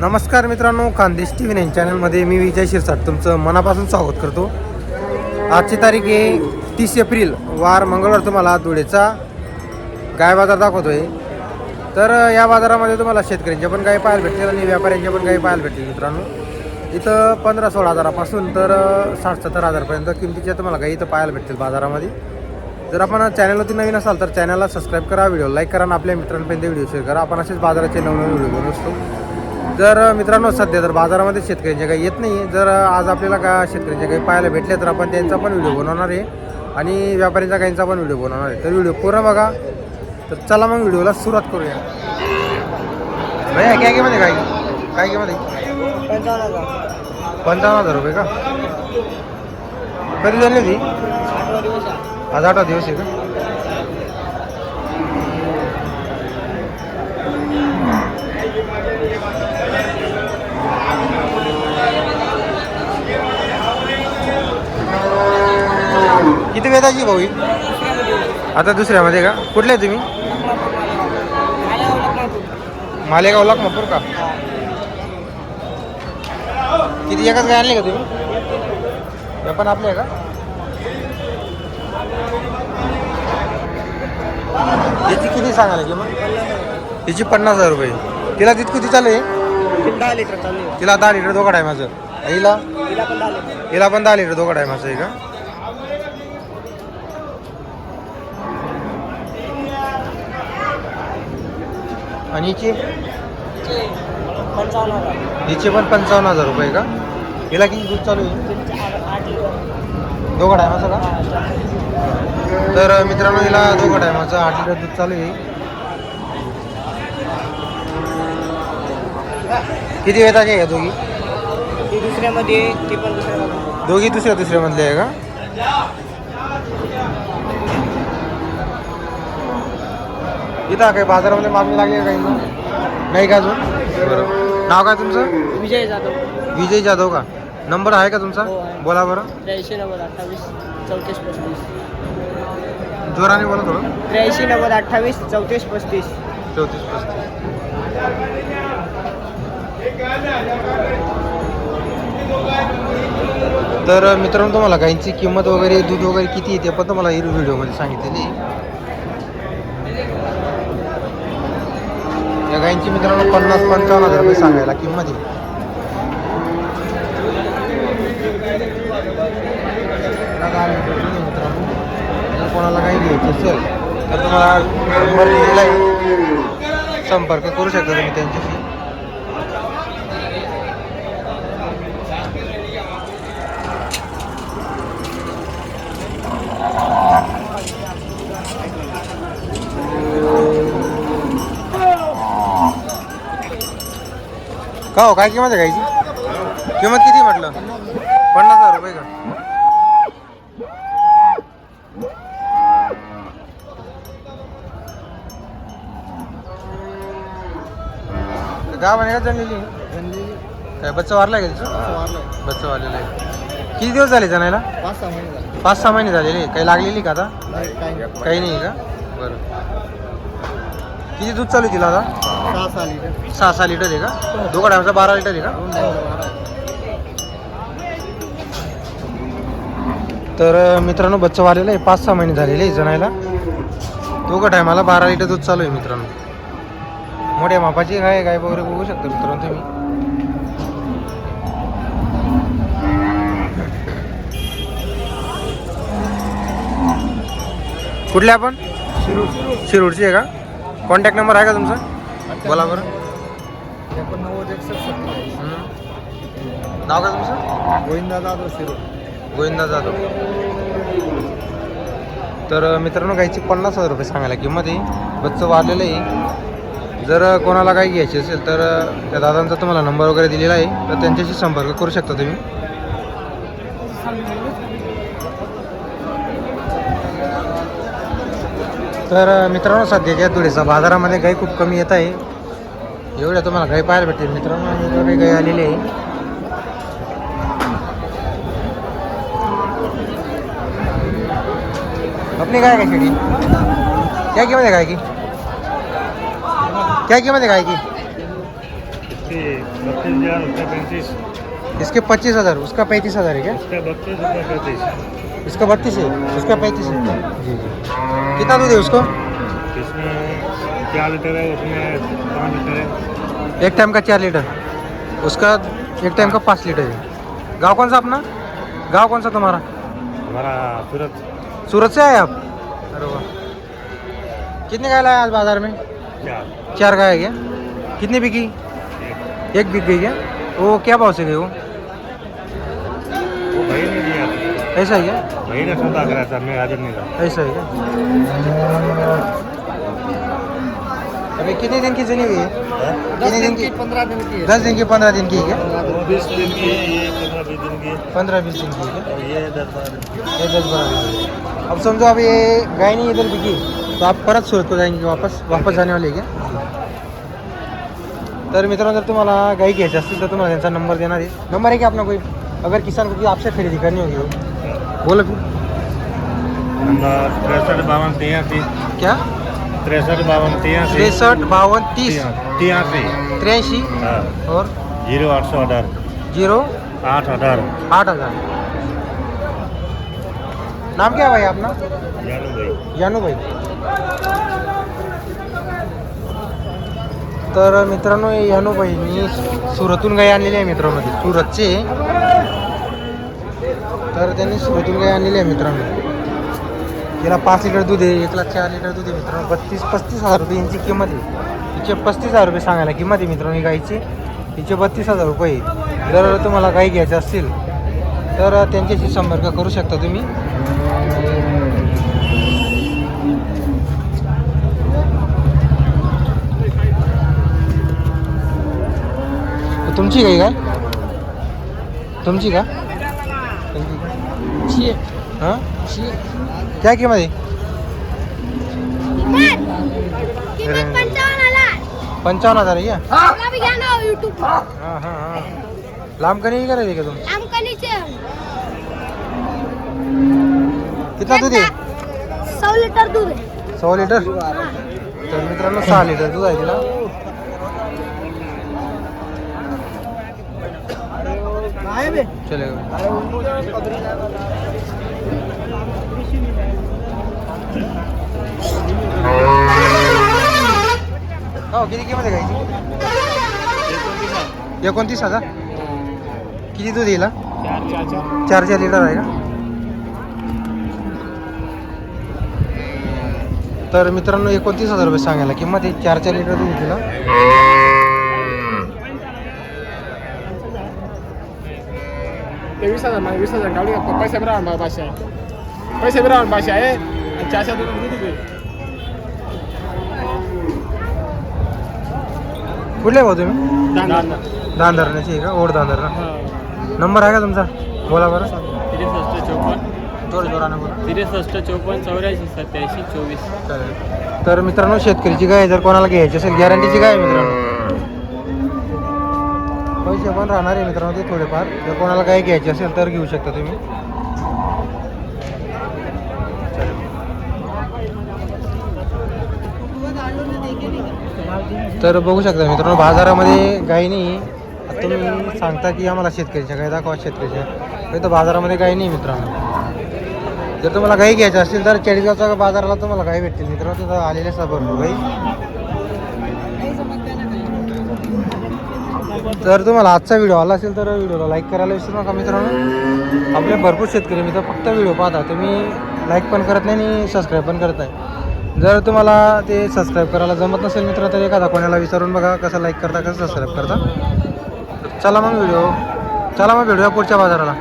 नमस्कार मित्रांनो Khandesh T V nine चॅनलमध्ये मी विजय शिरसाट. तुमचं मनापासून स्वागत करतो. आजची तारीख आहे तीस एप्रिल. वार मंगळवार तुम्हाला धुळेचा गाय बाजार दाखवतोय. तर या बाजारामध्ये तुम्हाला शेतकऱ्यांच्या पण गाय पाहायला भेटतील आणि व्यापाऱ्यांच्या पण गाय पाहायला भेटतील मित्रांनो. इथं पंधरा सोळा हजारापासून तर साठ सत्तर हजारपर्यंत किमतीच्या तुम्हाला गाय इथं पाहायला भेटतील बाजारामध्ये. जर आपण चॅनलवरती नवीन असाल तर चॅनलला सबस्क्राईब करा व्हिडिओ लाईक करा आणि आपल्या मित्रांपर्यंत व्हिडिओ शेअर करा. आपण असेच बाजाराचे नवनवीन व्हिडिओ बनवत असतो जर मित्रांनो सध्या जर बाजारामध्ये शेतकऱ्यांच्या काही येत नाही जर आज आपल्याला का शेतकऱ्यांचे काही पाहायला भेटले तर आपण त्यांचा पण व्हिडिओ बनवणार आहे. आणि व्यापाऱ्यांचा काहींचा पण व्हिडिओ बनवणार आहे. तर व्हिडिओ पूर्ण बघा. तर चला मग व्हिडिओला सुरुवात करूया. भैया काय किंमत आहे काय? काय किंमत आहे? पंचावन्न हजार पंचावन्न हजार रुपये का? कधी झाली होती? आज आठवा दिवस आहे का? किती वेदाची भाऊ ही? आता दुसऱ्यामध्ये का? कुठले आहे तुम्ही? मालेगाव लाखमापूर का? किती एकाच काय आणले का तुम्ही? हे पण आपले का? याची किती सांगायला किंमत तिची पन्नास हजार रुपये. तिला तिथं किती चालू आहे? दहा लिटर चालू आहे. तिला दहा लिटर दोघं टायमाचं हिला? हिला पण दहा लिटर. दोघं टायमाचं आहे का? आणि हिची? पंचावन्न हजार. हिचे पण पंचावन्न हजार रुपये का? हिला किती दूध चालू आहे? आठ दोघं टायमाचं का? तर मित्रांनो हिला दोघं टायमाचं आठ लिटर दूध चालू आहे. किती वेळाचे आहे या दोघी? ती दुसऱ्यामध्ये ती पण दुसऱ्यामध्ये. दोघी दुसऱ्या दुसऱ्यामधले आहे का? इथं काय बाजारामध्ये मागणी लागली काही नाही का अजून? बरं नाव काय तुमचं? विजय जाधव. विजय जाधव का? नंबर आहे का तुमचा? हो, आहे. बोला बरं. त्र्याऐंशी नव्वद अठ्ठावीस चौतीस पस्तीस. जोराने बोला थोडं. त्र्याऐंशी नव्वद अठ्ठावीस चौतीस पस्तीस. चौतीस पस्तीस. तर मित्रांनो तुम्हाला गाईंची किंमत वगैरे दूध वगैरे किती येते पण तुम्हाला ही व्हिडिओमध्ये सांगितलेली आहे. या गाईंची मित्रांनो पन्नास पंचावन्न हजार रुपये सांगायला किंमत आहे. मित्रांनो. कोणाला काही घ्यायचं असेल तर तुम्हाला नंबर दिलेला आहे. संपर्क करू शकता तुम्ही त्यांच्याशी. का हो? काय किंमत आहे गायची किंमत किती म्हटलं? पन्नास हजार रुपये का? गाव आहे का जनलेली काय बच्चा वारला का तिचं बच्चा वारलेला आहे. किती दिवस झाले जणायला पाच सहा महिने झाले. पाच सहा महिने झालेले काही लागलेली का आता? काही काही नाही का? बरं. किती दूध चालू आहे तिला आता? सहा सहा लिटर सहा सहा लिटर आहे का? दोघं टायमचा बारा लिटर आहे का? तर मित्रांनो बच्चा वाढलेला आहे. पाच सहा महिने झालेले आहे जणायला दोघं टायमाला बारा लिटर दूध चालू आहे मित्रांनो. मोठ्या मापाची गाय गाय वगैरे बघू शकता मित्रांनो तुम्ही. कुठल्या आपण? शिरूरची आहे का? कॉन्टॅक्ट नंबर आहे का तुमचा? बोला बरं. एकोणनव्वद एकसष्ट. नाव काय तुमचं? गोविंदा जाधव शिरो गोविंदा जाधव. तर मित्रांनो गायची पन्नास हजार रुपये सांगायला किंमत आहे. बच्चं वाढलेलं आहे. जर कोणाला काही घ्यायची असेल तर त्या दादांचा तुम्हाला नंबर वगैरे दिलेला आहे. तर त्यांच्याशी संपर्क करू शकता तुम्ही. तर मित्रांनो सध्याच्या धुळेचा बाजारामध्ये गाई खूप कमी येत आहे. एवढ्या तुम्हाला गाई पाहायला भेटेल मित्रांनो काही गाई आलेली आहे. अपनी गाय कैसे की क्या कीमत है गाय की क्या कीमत है गाय की इसके पच्चीस हज़ार उसका पैंतीस हज़ार है क्या बत्तीस इसका बत्तीस है? उसका पैंतीस है। जी जी। कितना दूध है उसको? इसमें चार लीटर है उसमें पाँच लीटर है। एक टाइम का चार लीटर। उसका एक टाइम का पाँच लीटर है। गाँव कौन सा अपना? गाँव कौन सा तुम्हारा? हमारा सूरत। सूरत से आए आप? अरे वाह। कितने गाय लाए आज बाज़ार में? चार। चार गाय है क्या? कितनी बिकी? एक। बिक गई क्या? वो क्या भाव से गई वो? वो भाई ऐसा ही है? भाई ने सौदा करा था मैं हाजिर नहीं था। ऐसा ही क्या अभी कितने दिन की जनी हुई है? कितने दिन की? पंद्रह दिन की दस दिन की पंद्रह दिन की है क्या? बीस दिन की ये पंद्रह बीस दिन की पंद्रह बीस दिन की है और ये दस बारह दिन ये दस बारह अब समझो अब ये गाय नहीं इधर बिकी तो आप परत सूरत को जाएँगे वापस? वापस जाने वाले क्या? तर मित्रांनो जर तुम्हाला गाई घ्यायची असतील तर तुम्हाला त्यांचा नंबर देणार आहे. नंबर है क्या अपना कोई? अगर किसान को आपसे खरीदी करनी होगी हो बोलो फिर नंबर तिरसठ बावन क्या? तिरसठ बावन तिरासी तिरसठ बावन तीस. तिरासी त्र्याऐंशी. हाँ. और? जीरो आठ सौ अठारह जीरो? आठ अठारह आठ हजार नाम क्या है भाई अपना जानू भाई. जानू भाई. तर मित्रांनो यानू भाईनी सुरतून गाय आणलेली आहे मित्रांनो ती सुरतचे. तर त्यांनी सुरतून काही आणलेली आहे मित्रांनो. तिला पाच लिटर दूध आहे एक लाख चार लिटर दूध आहे मित्रांनो. बत्तीस पस्तीस हजार रुपये यांची किंमत आहे. तिचे पस्तीस हजार रुपये सांगायला किंमत आहे मित्रांनो ही गाईची. तिचे बत्तीस हजार रुपये जर तुम्हाला गाई घ्यायची असतील तर त्यांच्याशी संपर्क करू शकता तुम्ही. तुमची गाई काय तुमची का? हां? क्या किंमत पंचावन्नला पंचावन्न हजार. आहे का हां. हां हां लांब कणी करायची का तुम्ही कितना दूध आहे? सौ लिटर दूध आहे. सव्वा लिटर? हा. तर मित्रांनो सहा लिटर दूध आहे तिला. हो किती किंमत आहे गाईची? एकोणतीस हजार? किती दूध येईल हा? चार चार लिटर आहे का? तर मित्रांनो एकोणतीस हजार रुपये सांगायला किंमत आहे. चार चार लिटर दूध तिला तेवीस हजार मला वीस हजार काढू का पैसे मला भाषा आहे पैसे बरोबर भाषा आहे आणि चारशे दोन दे कुठले भाऊ तुम्ही? दान दान धरण्याची आहे का? ओढ दान धरणं नंबर आहे का तुमचा? बोला बरं. त्रेसष्ट चौपन्न. जोर जोरानं बोला. त्रेसष्ट चौपन्न चौऱ्याऐंशी सत्याऐंशी चोवीस. तर मित्रांनो शेतकरीची गाय जर कोणाला घ्यायची असेल गॅरंटीची गाय मित्रांनो. पैसे पण राहणार आहे मित्रांनो ते थोडेफार. जर कोणाला गाय घ्यायची असेल तर घेऊ शकता तुम्ही. तर बघू शकता मित्रांनो बाजारामध्ये गाई नाही. तुम्ही सांगता की आम्हाला शेतकऱ्याच्या गाय दाखवा शेतकऱ्याच्या. तर बाजारामध्ये गाय नाही मित्रांनो. जर तुम्हाला गाई घ्यायच्या असतील तर चाळीसगावच्या बाजाराला तुम्हाला गाय भेटतील मित्रांनो. तिथं आलेल्या भरपूर गाई जर तुम्हाला आजचा व्हिडिओ आला असेल तर व्हिडिओला लाईक करायला विसरू नका मित्रांनो. आपले भरपूर शेतकरी मित्र फक्त व्हिडिओ पाहता तुम्ही लाईक पण करत नाही आणि सबस्क्राईब पण करत नाही. जर तुम्हाला ते सबस्क्राईब करायला जमत नसेल मित्र तर एखादा कोणाला विचारून बघा कसं लाईक करता कसं सबस्क्राईब करता. चला मग व्हिडिओ. चला मग भेटूया पुढच्या बाजाराला.